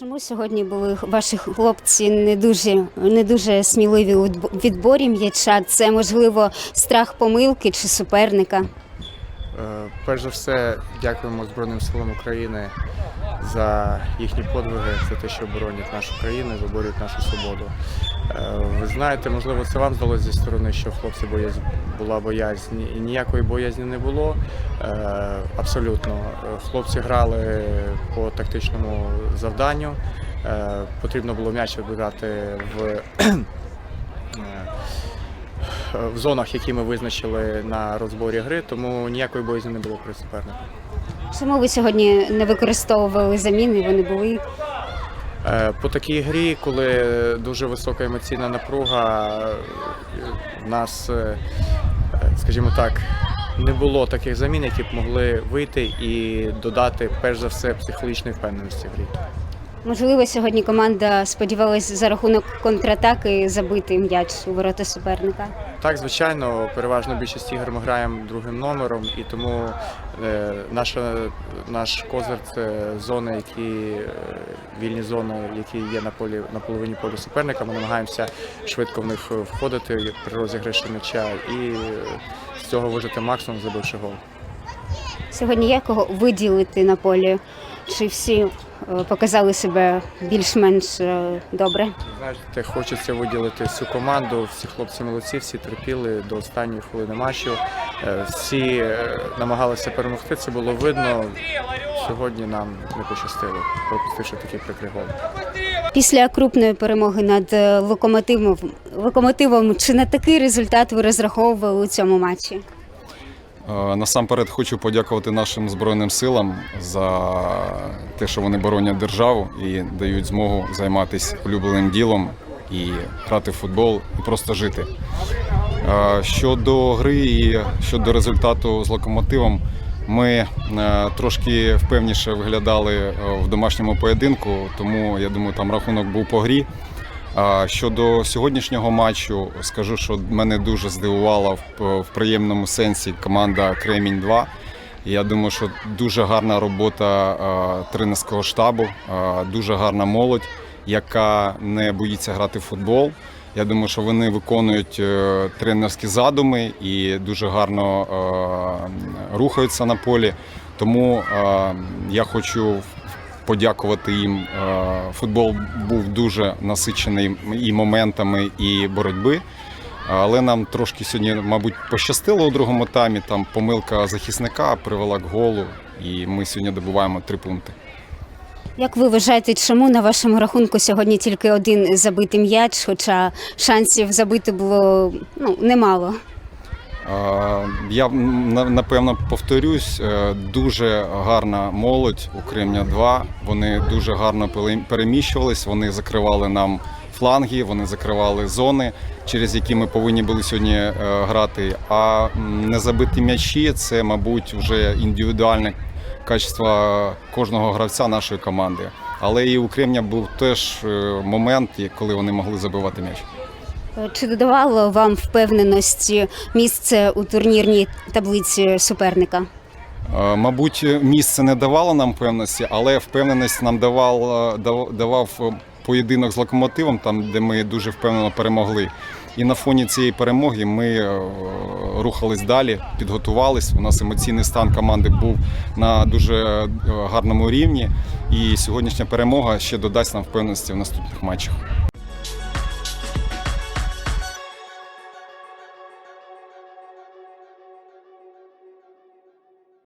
Чому сьогодні були ваші хлопці не дуже, не дуже сміливі у відбо- відборі м'яча? Це можливо страх помилки чи суперника? Е, Перш за все, дякуємо Збройним силам України за їхні подвиги, за те, що оборонять нашу країну, і виборюють нашу свободу. Е, Ви знаєте, можливо, це вам здалося зі сторони, що боязнь, була боязнь. І ніякої боязні не було. Е, Абсолютно. Хлопці грали по тактичному завданню. Е, Потрібно було м'яч вибирати в. в зонах, які ми визначили на розборі гри, тому ніякої боязні не було при супернику. Чому ви сьогодні не використовували заміни? Вони були По такій грі, коли дуже висока емоційна напруга, у нас, е, скажімо так, не було таких замін, які б могли вийти і додати, перш за все, психологічної впевненості в грі. Можливо сьогодні команда сподівалась за рахунок контратаки забити м'яч у ворота суперника. Так, звичайно, переважно більшість ігор ми граємо другим номером, і тому е, наша, наш козир це зони, які е, вільні зони, які є на полі на половині поля суперника. Ми намагаємося швидко в них входити при розіграші м'яча і з цього вижити максимум, забивши гол. Сьогодні є кого виділити на полі? Чи всі показали себе більш-менш е, добре? Знаєте, хочеться виділити всю команду. Всі хлопці молодці, всі терпіли до останньої хвилини матчу. Е, Всі е, намагалися перемогти. Це було видно. Сьогодні нам не пощастило, пропустивши такий прикрий гол. Після крупної перемоги над е, локомотивом, локомотивом чи на такий результат ви розраховували у цьому матчі? Е, Насамперед хочу подякувати нашим Збройним силам за те, що вони боронять державу і дають змогу займатися улюбленим ділом і грати в футбол і просто жити. Е, Щодо гри і щодо результату з локомотивом, ми е, трошки впевніше виглядали в домашньому поєдинку, тому я думаю, там рахунок був по грі. Щодо сьогоднішнього матчу, скажу, що мене дуже здивувала в, приємному сенсі команда Кремінь 2. Я думаю, що дуже гарна робота тренерського штабу, дуже гарна молодь, яка не боїться грати в футбол. Я думаю, що вони виконують е, тренерські задуми і дуже гарно рухаються на полі. Тому я хочу подякувати їм. Е, Футбол був дуже насичений і моментами, і боротьби. Але нам трошки сьогодні, мабуть, пощастило у другому таймі. Там помилка захисника привела к голу, і ми сьогодні добуваємо три пункти. Як ви вважаєте, чому на вашому рахунку сьогодні тільки один забитий м'яч, хоча шансів забити було ну, немало? Я напевно повторюсь, е, дуже гарна молодь у Кремня 2. Вони дуже гарно переміщувались, вони закривали нам фланги, вони закривали зони, через які ми повинні були сьогодні е, грати. А м, не забиті м'ячі це, мабуть, вже індивідуальне качество кожного гравця нашої команди. Але і у Кремня був теж е, момент, коли вони могли забивати м'яч. Е, Чи додавало вам впевненості місце у турнірній таблиці суперника? Е, Мабуть, місце не давало нам певності, але впевненість нам давав, давав е, поєдинок з локомотивом, там де ми дуже впевнено перемогли. І на фоні цієї перемоги ми рухались далі, підготувались. У нас емоційний стан команди був на дуже гарному рівні. І сьогоднішня перемога ще додасть нам впевненості в наступних матчах.